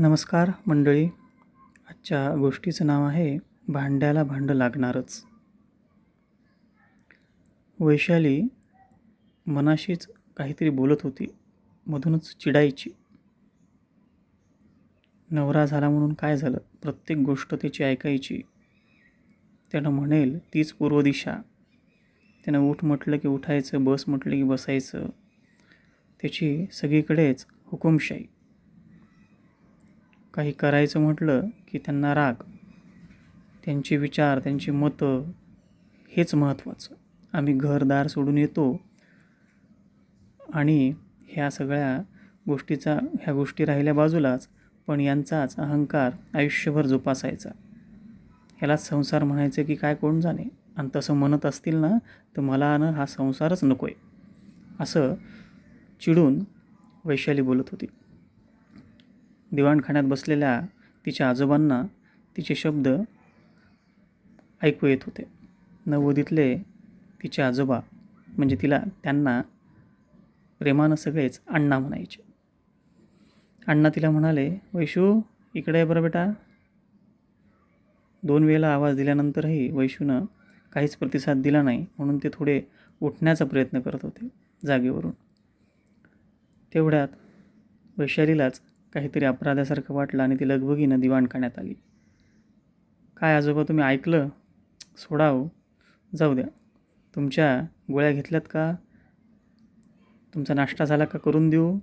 नमस्कार मंडळी. आजच्या गोष्टीचं नाव आहे भांड्याला भांडं लागणारच. वैशाली मनाशीच काहीतरी बोलत होती मधूनच चिडायची. नवरा झाला म्हणून काय झालं? प्रत्येक गोष्ट त्याची ऐकायची. त्यानं म्हणेल तीच पूर्व दिशा. त्यानं उठ म्हटलं की उठायचं बस म्हटलं की बसायचं. त्याची सगळीकडेच हुकुमशाही. काही करायचं म्हटलं की त्यांना राग त्यांचे विचार त्यांची मतं हेच महत्त्वाचं. आम्ही घरदार सोडून येतो आणि ह्या सगळ्या गोष्टीचा ह्या गोष्टी राहिल्या बाजूलाच पण यांचाच अहंकार आयुष्यभर जोपासायचा. ह्यालाच संसार म्हणायचं की काय कोण जाणे? आणि तसं म्हणत असतील ना तर मला ना हा संसारच नको आहे असं चिडून वैशाली बोलत होती. दिवाणखान्यात बसलेल्या तिच्या आजोबांना तिचे शब्द ऐकू येत होते. नवोदीतले तिचे आजोबा म्हणजे तिला त्यांना प्रेमानं सगळेच अण्णा म्हणायचे. अण्णा तिला म्हणाले वैशू इकडे बरं बेटा. दोन वेळेला आवाज दिल्यानंतरही वैशूनं काहीच प्रतिसाद दिला नाही म्हणून ते थोडे उठण्याचा प्रयत्न करत होते जागेवरून. तेवढ्यात वैशालीलाच काहीतरी अपराधासारखं वाटलं आणि ती लगबगीनं दिवाणखान्यात आली. काय आजोबा तुम्ही ऐकलं? सोडाव. जाऊ द्या. तुमच्या गोळ्या घेतल्यात का? तुमचा नाश्ता झाला का करून देऊ?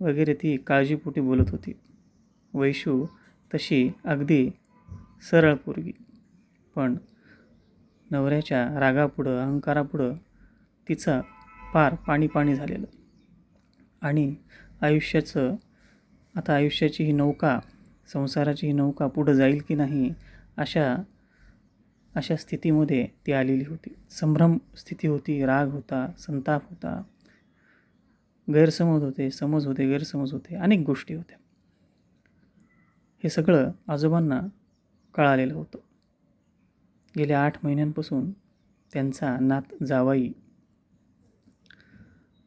वगैरे ती काळजीपोटी बोलत होती. वैशू तशी अगदी सरळ पोरगी. पण नवऱ्याच्या रागापुढं अहंकारापुढं तिचं पार पाणी पाणी झालेलं. आणि आयुष्याचं आता आयुष्याची ही नौका संसाराची ही नौका पुढं जाईल की नाही अशा अशा स्थितीमध्ये ती आलेली होती. संभ्रम स्थिती होती राग होता संताप होता. गैरसमज होते समज होते गैरसमज होते अनेक गोष्टी होत्या. हे सगळं आजोबांना कळालेलं होतं. गेल्या आठ महिन्यांपासून त्यांचा नात जावाई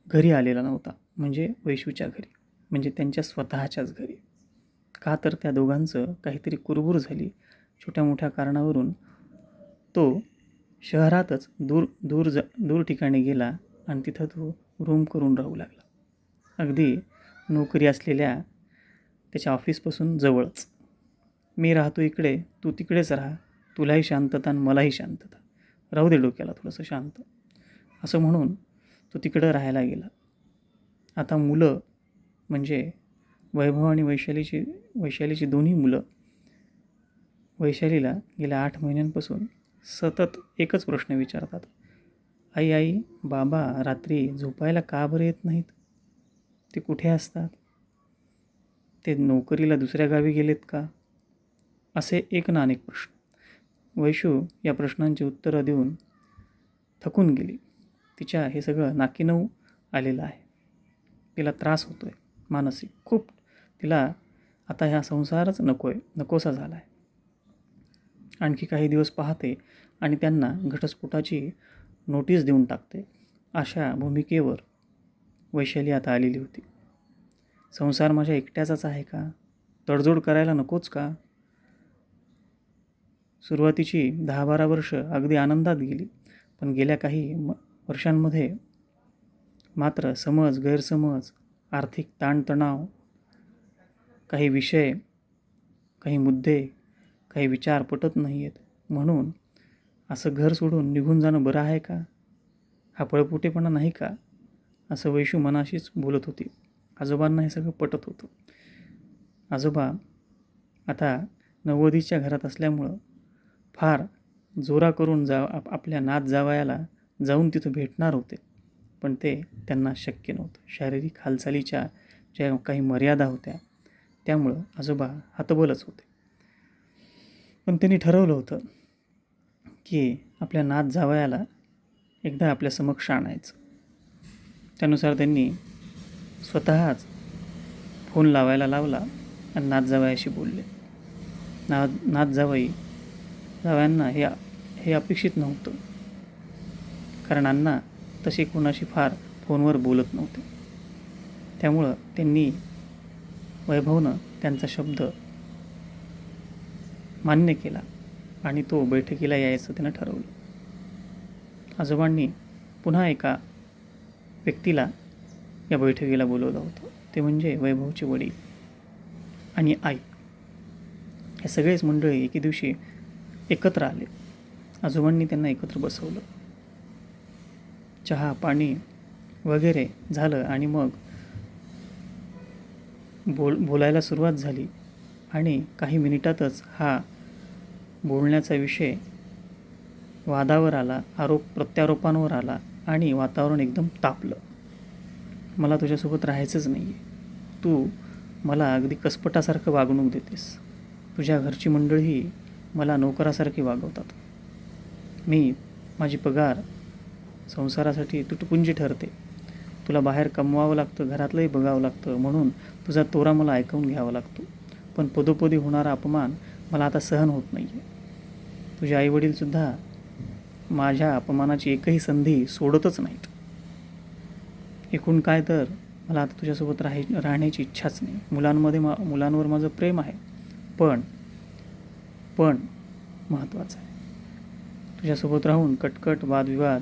घरी आलेला नव्हता म्हणजे वैशूच्या घरी. म्हणजे त्यांच्या स्वतःच्याच घरी. का तर त्या दोघांचं काहीतरी कुरबूर झाली छोट्या मोठ्या कारणावरून. तो शहरातच दूर दूर ज दूर ठिकाणी गेला आणि तिथं तो रूम करून राहू लागला. अगदी नोकरी असलेल्या त्याच्या ऑफिसपासून जवळच. मी राहतो इकडे तू तिकडेच राहा. तुलाही शांतता आणि मलाही शांतता. राहू दे डोक्याला थोडंसं शांत. असं म्हणून तो तिकडं राहायला गेला. आता मुलं म्हणजे वैभव आणि वैशालीची वैशालीची दोन्ही मुलं वैशालीला गेल्या आठ महिन्यांपासून सतत एकच प्रश्न विचारतात. आई आई बाबा रात्री झोपायला का बरं येत नाहीत? ते कुठे असतात? ते नोकरीला दुसऱ्या गावी गेलेत का? असे एक ना अनेक प्रश्न. वैशू या प्रश्नांची उत्तरं देऊन थकून गेली. तिच्या हे सगळं नाकीनऊ आलेलं आहे. तिला त्रास होतो आहे मानसिक खूप तिला आता ह्या संसारच नको आहे नकोसा झाला आहे आणखी काही दिवस पाहते आणि त्यांना घटस्फोटाची नोटीस देऊन टाकते. अशा भूमिकेवर वैशाली आता आलेली होती. संसार माझ्या एकट्याचाच आहे का? तडजोड करायला नकोच का? सुरुवातीची दहा बारा वर्ष अगदी आनंदात गेली पण गेल्या काही म वर्षांमध्ये मात्र समज गैरसमज आर्थिक ताणतणाव काही विषय काही मुद्दे काही विचार पटत नाही आहेत म्हणून असं घर सोडून निघून जाणं बरं आहे का? हा पळपुटेपणा नाही का? असं वैशू मनाशीच बोलत होती. आजोबांना हे सगळं पटत होतं. आजोबा आता नव्वदीच्या घरात असल्यामुळं फार जोरा करून जा आप आपल्या नात जावयाला जाऊन तिथं भेटणार होते. पण ते त्यांना शक्य नव्हतं. शारीरिक हालचालीच्या ज्या काही मर्यादा होत्या त्यामुळं आजोबा हातबलच होते. पण त्यांनी ठरवलं होतं की आपल्या नात जावयाला एकदा आपल्या समक्ष आणायचं. त्यानुसार त्यांनी स्वतःच फोन लावायला लावला आणि नात जावयाशी बोलले. ना नात जावई जावयांना हे हे अपेक्षित नव्हतं. कारण अण्णा तसे कोणाशी फार फोनवर बोलत नव्हते. त्यामुळं त्यांनी वैभवनं त्यांचा शब्द मान्य केला आणि तो बैठकीला यायचं त्यानं ठरवलं. आजोबांनी पुन्हा एका व्यक्तीला या बैठकीला बोलवलं होतं. ते म्हणजे वैभवचे वडील आणि आई. हे सगळेच मंडळी एके दिवशी एकत्र आले. आजोबांनी त्यांना एकत्र बसवलं. चहा पाणी वगैरे झालं आणि मग बोल बोलायला सुरुवात झाली. आणि काही मिनिटातच हा बोलण्याचा विषय वादावर आला आरोप प्रत्यारोपांवर आला आणि वातावरण एकदम तापलं. मला तुझ्यासोबत राहायचंच नाही आहे तू मला अगदी कसपटासारखं वागणूक देतेस. तुझ्या घरची मंडळी मला नोकरासारखी वागवतात. मी माझी पगार संसारासाठी तुटपुंजी ठरते. तुला बाहेर कमवावं लागतं घरातलंही बघावं लागतं म्हणून तुझा तोरा मला ऐकून घ्यावा लागतो. पण पदोपदी होणारा अपमान मला आता सहन होत नाही आहे तुझे आईवडीलसुद्धा माझ्या अपमानाची एकही संधी सोडतच नाहीत. एकूण काय तर मला आता तुझ्यासोबत राहाय राहण्याची इच्छाच नाही. मुलांमध्ये मा मुलांवर माझं प्रेम आहे. पण पण महत्त्वाचं आहे. तुझ्यासोबत राहून कटकट वादविवाद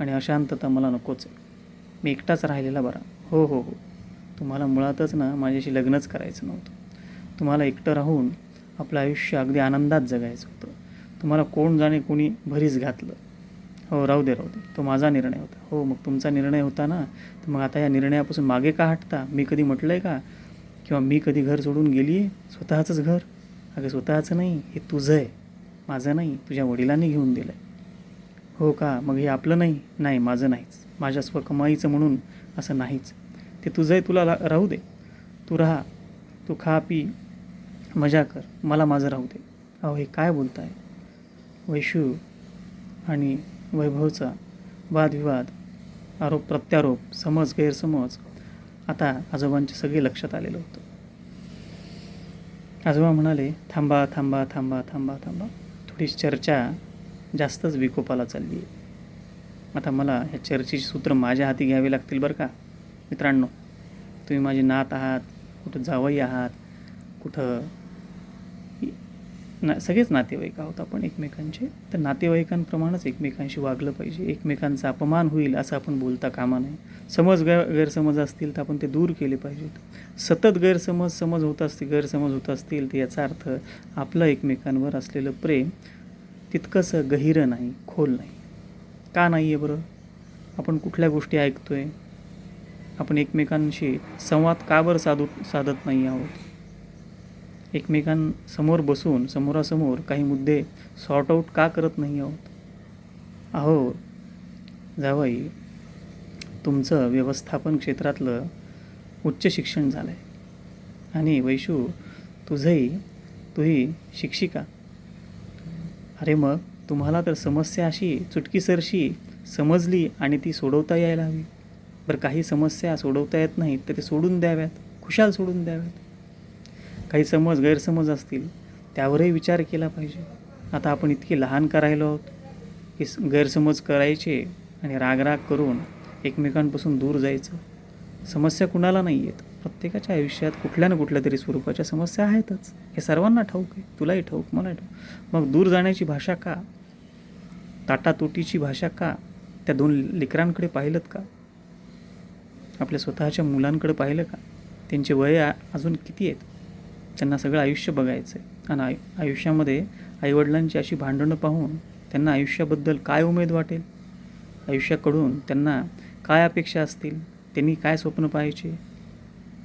आणि अशांतता मला नकोच आहे. मी एकटाच राहिलेला बरा. हो हो हो. तुम्हाला मुळातच ना माझ्याशी लग्नच करायचं नव्हतं. तुम्हाला एकटं राहून आपलं आयुष्य अगदी आनंदात जगायचं होतं. तुम्हाला कोण जाणे कोणी भरीस घातलं. हो राहू दे राहू दे. तो माझा निर्णय होता. हो मग तुमचा निर्णय होता ना. तर मग आता या निर्णयापासून मागे का हटता? मी कधी म्हटलं आहे का? किंवा मी कधी घर सोडून गेली आहे स्वतःचंच घर? अगं स्वतःचं नाही. हे तुझं आहे. माझं नाही. तुझ्या वडिलांनी घेऊन दिलं आहे हो का? मग हे आपलं नाही? नाही माझं नाहीच. माझ्या स्वकमाईचं म्हणून असं नाहीच. ते तुझं आहे तुला रा- राहू दे. तू राहा. तू खा पी. मजा कर. मला माझं राहू दे. अहो हे काय बोलताय? वैशू आणि वैभवचा वादविवाद आरोप प्रत्यारोप समज गैरसमज आता आजोबांचे सगळे लक्षात आलेलं होतं. आजोबा म्हणाले थांबा थांबा थांबा थांबा थांबा. थोडी चर्चा जास्तच विकोपाला चालली आहे. आता मला ह्या चर्चेची सूत्र माझ्या हाती घ्यावी लागतील बरं का? मित्रांनो तुम्ही माझे नात आहात कुठं जावई आहात कुठं ना सगळेच नातेवाईक आहोत आपण एकमेकांचे. तर नातेवाईकांप्रमाणेच एकमेकांशी वागलं पाहिजे. एकमेकांचा अपमान होईल असं आपण बोलता कामा नये. समज गै गैरसमज असतील तर आपण ते दूर केले पाहिजेत. सतत गैरसमज समज होत असतील गैरसमज होत असतील तर याचा अर्थ आपलं एकमेकांवर असलेलं प्रेम तितकंसं गहिरं नाही खोल नाही. का नाही आहे बरं? आपण कुठल्या गोष्टी ऐकतोय? आपण एकमेकांशी संवाद का बरं साधू साधत नाही आहोत? एकमेकांसमोर बसून समोरासमोर काही मुद्दे सॉर्ट आऊट का करत नाही आहोत? अहो जावई तुमचं व्यवस्थापन क्षेत्रातलं उच्च शिक्षण झालं आहे आणि वैशू तुझंही तुही शिक्षिका. अरे मग तुम्हाला तर समस्या अशी चुटकीसरशी समजली आणि ती सोडवता यायला हवी. बरं काही समस्या सोडवता येत नाहीत तर ते सोडून द्याव्यात. खुशाल सोडून द्याव्यात. काही समज गैरसमज असतील त्यावरही विचार केला पाहिजे. आता आपण इतके लहान करायलो आहोत? की गैरसमज करायचे आणि रागराग करून एकमेकांपासून दूर जायचं. समस्या कुणाला नाही आहेत प्रत्येकाच्या आयुष्यात कुठल्या ना कुठल्या तरी स्वरूपाच्या समस्या आहेतच. हे सर्वांना ठाऊक आहे. तुलाही ठाऊक मलाही ठाऊक. मग दूर जाण्याची भाषा का? ताटातोटीची भाषा का? त्या दोन लेकरांकडे पाहिलं का? आपल्या स्वतःच्या मुलांकडे पाहिलं का? त्यांचे वय अजून किती आहेत? त्यांना सगळं आयुष्य बघायचं आहे आणि आयु आयुष्यामध्ये आईवडिलांची अशी भांडणं पाहून त्यांना आयुष्याबद्दल काय उमेद वाटेल? आयुष्याकडून त्यांना काय अपेक्षा असतील? त्यांनी काय स्वप्न पाहायचे?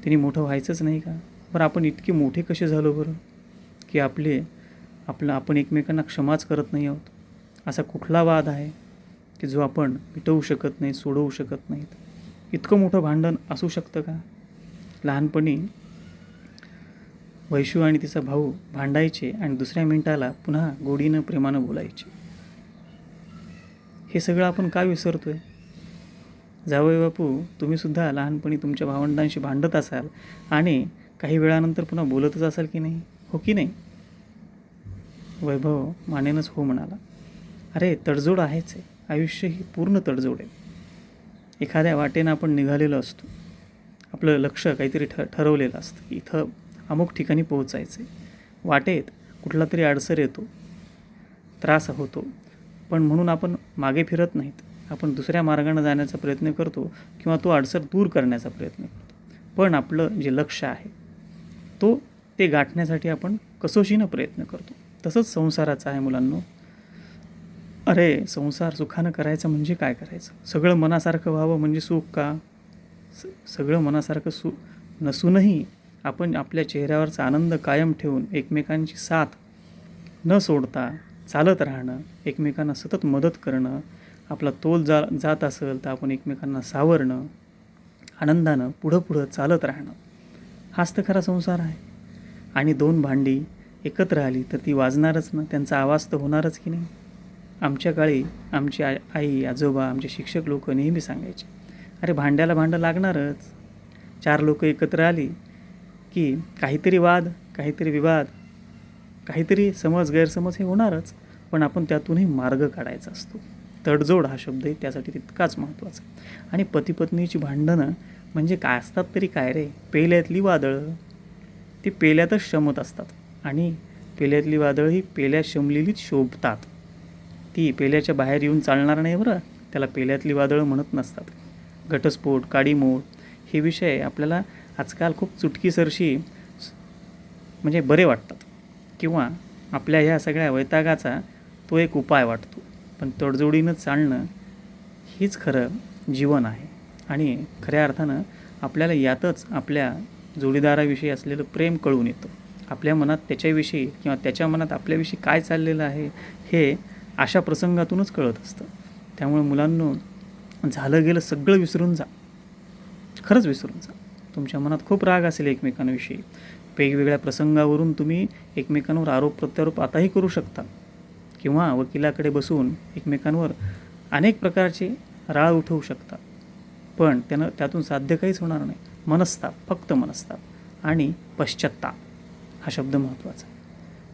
त्यांनी मोठं व्हायचंच नाही का? बरं आपण इतके मोठे कसे झालो बरं? की आपले आपलं आपण एकमेकांना क्षमाच करत नाही आहोत. असा कुठला वाद आहे की जो आपण मिटवू शकत नाही सोडवू शकत नाहीत? इतकं मोठं भांडण असू शकतं का? लहानपणी वैशू आणि तिचा भाऊ भांडायचे आणि दुसऱ्या मिनिटाला पुन्हा गोडीनं प्रेमानं बोलायचे. हे सगळं आपण का विसरतो आहे जावई बापू तुम्हीसुद्धा लहानपणी तुमच्या भावंडांशी भांडत असाल आणि काही वेळानंतर पुन्हा बोलतच असाल की नाही? हो की नाही? वैभव मानेनच हो म्हणाला. अरे तडजोड आहेच आहे आयुष्य ही पूर्ण तडजोड आहे. एखाद्या वाटेनं आपण निघालेलो असतो. आपलं लक्ष काहीतरी ठ ठरवलेलं असतं की इथं अमुक ठिकाणी पोहोचायचे वाटेत कुठला तरी अडसर येतो. त्रास होतो. पण म्हणून आपण मागे फिरत नाहीत. आपण दुसऱ्या मार्गाने जाण्याचा प्रयत्न करतो किंवा तो अडसर दूर करण्याचा प्रयत्न करतो. पण आपलं जे लक्ष आहे तो ते गाठण्यासाठी आपण कसोशीनं प्रयत्न करतो. तसंच संसाराचं आहे मुलांनो. अरे संसार सुखानं करायचं म्हणजे काय करायचं? सगळं मनासारखं व्हावं म्हणजे सुख का? स सगळं मनासारखं सु नसूनही आपण आपल्या चेहऱ्यावरचा आनंद कायम ठेवून एकमेकांची साथ न सोडता चालत राहणं एकमेकांना सतत मदत करणं आपला तोल जा जात असेल तर आपण एकमेकांना सावरणं आनंदानं पुढं पुढं चालत राहणं. हाच तर खरा संसार आहे. आणि दोन भांडी एकत्र आली तर ती वाजणारच ना? त्यांचा आवाज तर होणारच की नाही? आमच्या काळी आमची आ आई आजोबा आमचे शिक्षक लोक नेहमी सांगायचे अरे भांड्याला भांडं लागणारच. चार लोक एकत्र आली की काहीतरी वाद काहीतरी विवाद काहीतरी समज गैरसमज हे होणारच पण आपण त्यातूनही मार्ग काढायचा असतो. तडजोड हा शब्द आहे त्यासाठी तितकाच महत्त्वाचा. आणि पतीपत्नीची भांडणं म्हणजे काय असतात तरी काय रे? पेल्यातली वादळं. ती पेल्यातच शमत असतात. आणि पेल्यातली वादळं ही पेल्या शमलेलीच शोभतात. ती पेल्याच्या बाहेर येऊन चालणार नाही बरं. त्याला पेल्यातली वादळं म्हणत नसतात. घटस्फोट काडीमोड हे विषय आपल्याला आजकाल खूप चुटकीसरशी म्हणजे बरे वाटतात. किंवा आपल्या ह्या सगळ्या वैतागाचा तो एक उपाय वाटतो. पण तडजोडीनं चालणं हीच खरं जीवन आहे. आणि खऱ्या अर्थानं आपल्याला यातच आपल्या जोडीदाराविषयी असलेलं प्रेम कळून येतं. आपल्या मनात त्याच्याविषयी किंवा त्याच्या मनात आपल्याविषयी काय चाललेलं आहे हे अशा प्रसंगातूनच कळत असतं. त्यामुळे मुलांनो झालं गेलं सगळं विसरून जा. खरंच विसरून जा. तुमच्या मनात खूप राग असेल एकमेकांविषयी. वेगवेगळ्या प्रसंगावरून तुम्ही एकमेकांवर आरोप प्रत्यारोप आताही करू शकता. किंवा वकिलाकडे बसून एकमेकांवर अनेक प्रकारचे राळ उठवू शकतात. पण त्यानं त्यातून साध्य काहीच होणार नाही. मनस्ताप फक्त मनस्ताप आणि पश्चात्ताप हा शब्द महत्त्वाचा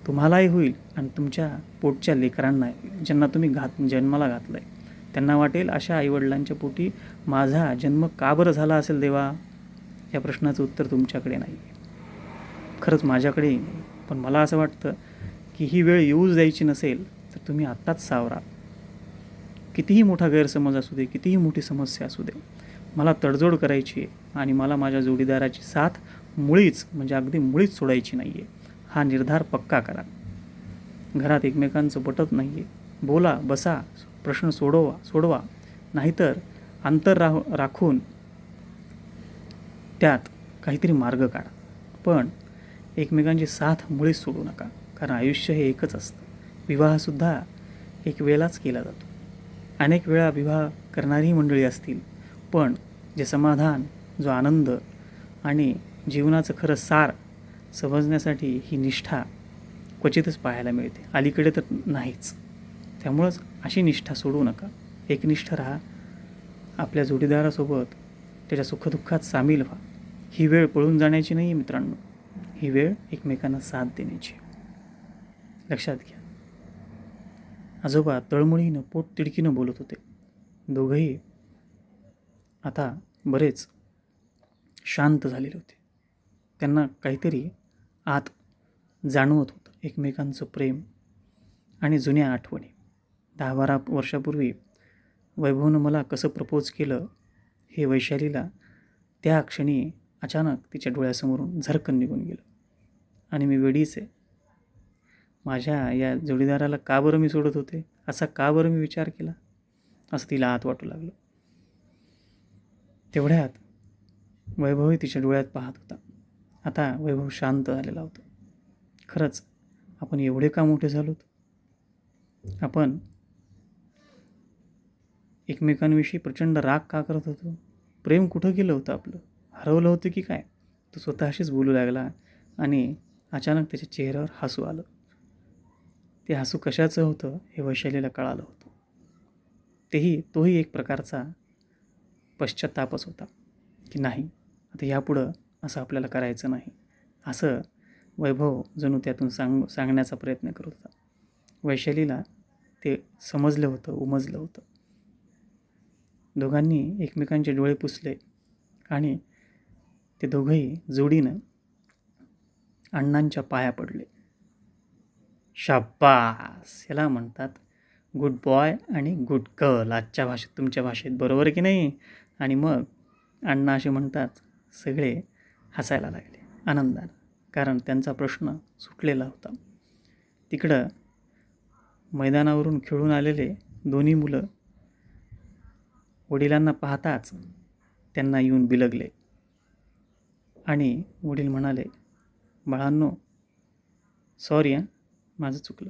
तुम्हालाही होईल आणि तुमच्या पोटच्या लेकरांना ज्यांना तुम्ही घात जन्माला घातलं आहे त्यांना वाटेल अशा आईवडिलांच्या पोटी माझा जन्म का बरं झाला असेल देवा? या प्रश्नाचं उत्तर तुमच्याकडे नाही. खरंच माझ्याकडेही नाही. पण मला असं वाटतं की ही वेळ येऊच द्यायची नसेल तर तुम्ही आत्ताच सावरा. कितीही मोठा गैरसमज असू दे कितीही मोठी समस्या असू दे मला तडजोड करायची आहे आणि मला माझ्या जोडीदाराची साथ मुळीच म्हणजे अगदी मुळीच सोडायची नाही आहे हा निर्धार पक्का करा. घरात एकमेकांचं पटत नाही आहे बोला बसा प्रश्न सोडवा सोडवा. नाहीतर अंतर राह राखून त्यात काहीतरी मार्ग काढा. पण एकमेकांची साथ मुळीच सोडू नका कारण आयुष्य हे एकच असतं. विवाहसुद्धा एक वेळाच केला जातो. अनेक वेळा विवाह करणारीही मंडळी असतील पण जे समाधान जो आनंद आणि जीवनाचं खरं सार समजण्यासाठी ही निष्ठा क्वचितच पाहायला मिळते. अलीकडे तर नाहीच. त्यामुळंच अशी निष्ठा सोडू नका. एकनिष्ठ राहा. आपल्या जोडीदारासोबत त्याच्या सुखदुःखात सामील व्हा. ही वेळ पळून जाण्याची नाही आहे मित्रांनो. ही वेळ एकमेकांना साथ देण्याची. लक्षात घ्या. आजोबा तळमळीनं पोट तिडकीनं बोलत होते. दोघंही आता बरेच शांत झालेले होते. त्यांना काहीतरी आत जाणवत होतं एकमेकांचं प्रेम आणि जुन्या आठवणी. दहा बारा वर्षापूर्वी वैभवनं मला कसं प्रपोज केलं हे वैशालीला त्या क्षणी अचानक तिच्या डोळ्यासमोरून झरकन निघून गेलं आणि मी वेडीच आहे माझ्या या जोडीदाराला का बरं मी सोडत होते? असा का बरं मी विचार केला? असं तिला आत वाटू लागलं. तेवढ्यात वैभवही तिच्या डोळ्यात पाहत होता. आता वैभव शांत झालेला होता. खरंच आपण एवढे का मोठे झालोत? आपण एकमेकांविषयी प्रचंड राग का करत होतो? प्रेम कुठं गेलं होतं आपलं? हरवलं होतं की काय? तो स्वतःशीच बोलू लागला आणि अचानक त्याच्या चेहऱ्यावर हसू आलं. ते हसू कशाचं होतं हे वैशालीला कळालं होतं. तेही तोही एक प्रकारचा पश्चातापच होता की नाही आता यापुढं असं आपल्याला करायचं नाही. असं वैभव जणू त्यातून सांग सांगण्याचा प्रयत्न करत होता. वैशालीला ते समजलं होतं उमजलं होतं. दोघांनी एकमेकांचे डोळे पुसले आणि ते दोघंही जोडीनं अण्णांच्या पाया पडले. शाब्बास याला म्हणतात. गुड बॉय आणि गुड गर्ल आजच्या भाषेत तुमच्या भाषेत. बरोबर की नाही? आणि मग अण्णा असे म्हणतात सगळे हसायला लागले आनंदानं. कारण त्यांचा प्रश्न सुटलेला होता. तिकडं मैदानावरून खेळून आलेले दोन्ही मुलं वडिलांना पाहताच त्यांना येऊन बिलगले. आणि वडील म्हणाले बाळांनो सॉरी हां. माझं चुकलं.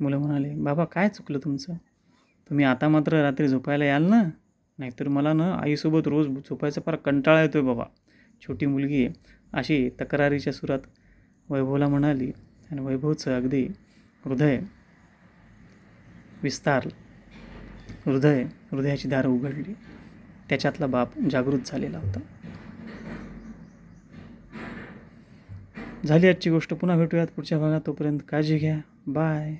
मुलं म्हणाले बाबा काय चुकलं तुमचं? तुम्ही आता मात्र रात्री झोपायला याल ना? नाहीतर मला ना आईसोबत रोज झोपायचा फार कंटाळा येतो आहे बाबा. छोटी मुलगी आहे. अशी तक्रारीच्या सुरात वैभवला म्हणाली आणि वैभवचं अगदी हृदय विस्तारलं हृदय हृदयाची दारं उघडली. त्याच्यातला बाप जागृत झालेला होता. झाली आजची गोष्ट. पुन्हा भेटूयात पुढच्या भागात. तोपर्यंत काळजी घ्या. बाय